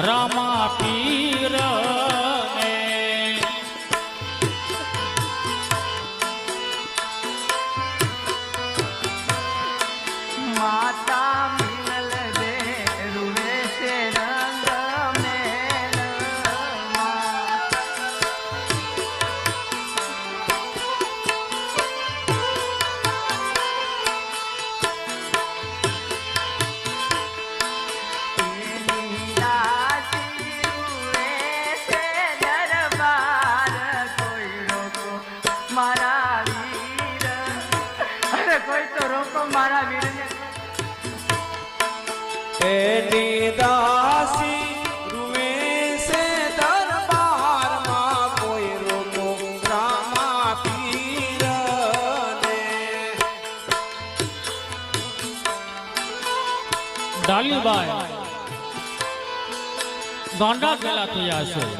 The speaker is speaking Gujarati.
ઘરામાંથી એની દાસી રૂવે છે દરબારમાં કોઈ રોકો રામા પીરને ડાલીબાઈ ગાંડા ગેલા થયા છે